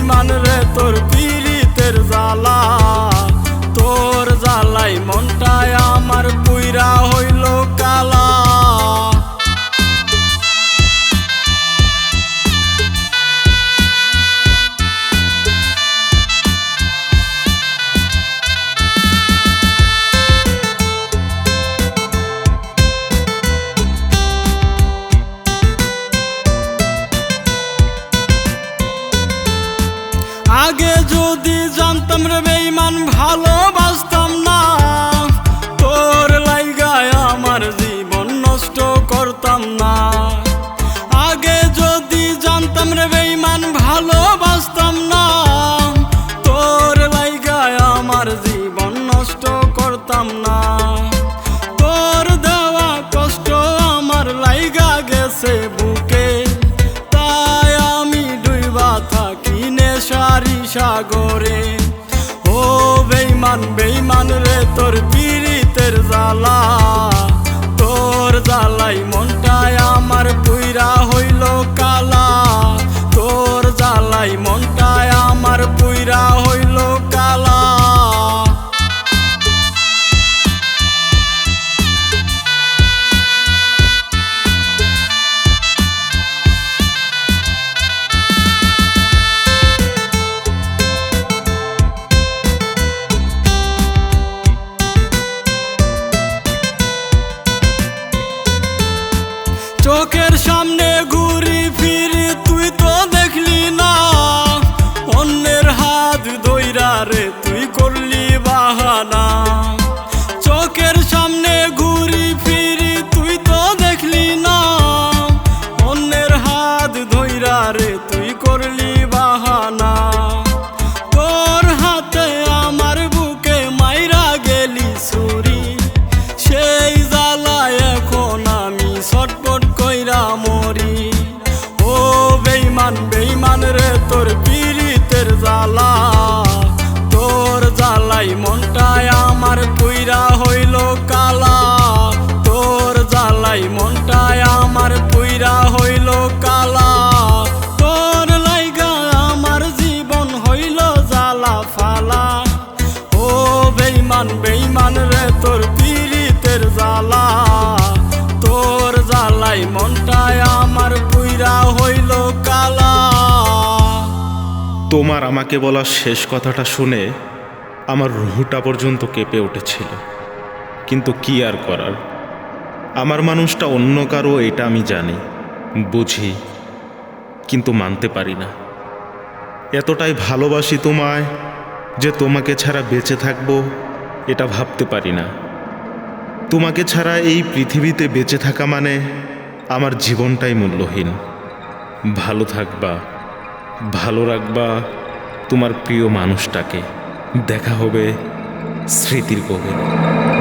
ইমান রে তোর পীড়িতের জালা ভালোবাসতাম না। তোর লাইগায় আমার জীবন নষ্ট করতাম না। তোর দেওয়া কষ্ট আমার লাইগা গেছে বুকে। তাই আমি ডুইবা থাকি নেশারি সাগরে। ও বেইমান বেইমান রে, তোর পীড়িতের জ্বালা। তোর জ্বালাই মনটায় আমার পুইরা হইল কালা। চোখের সামনে ধইরা রে তুই করলি বাহানা। তোমার আমাকে বলা শেষ কথাটা শুনে আমার রুহুটা পর্যন্ত কেঁপে উঠেছিল। কিন্তু কি আর করার? আমার মানুষটা অন্য কারও এটা আমি জানি, বুঝি, কিন্তু মানতে পারি না। এতটাই ভালোবাসি তোমায় যে তোমাকে ছাড়া বেঁচে থাকব, এটা ভাবতে পারি না। তোমাকে ছাড়া এই পৃথিবীতে বেঁচে থাকা মানে আমার জীবনটাই মূল্যহীন। ভালো থাকবা। ভালো রাখবা তোমার প্রিয় মানুষটাকে। দেখা হবে স্মৃতির গভীরে।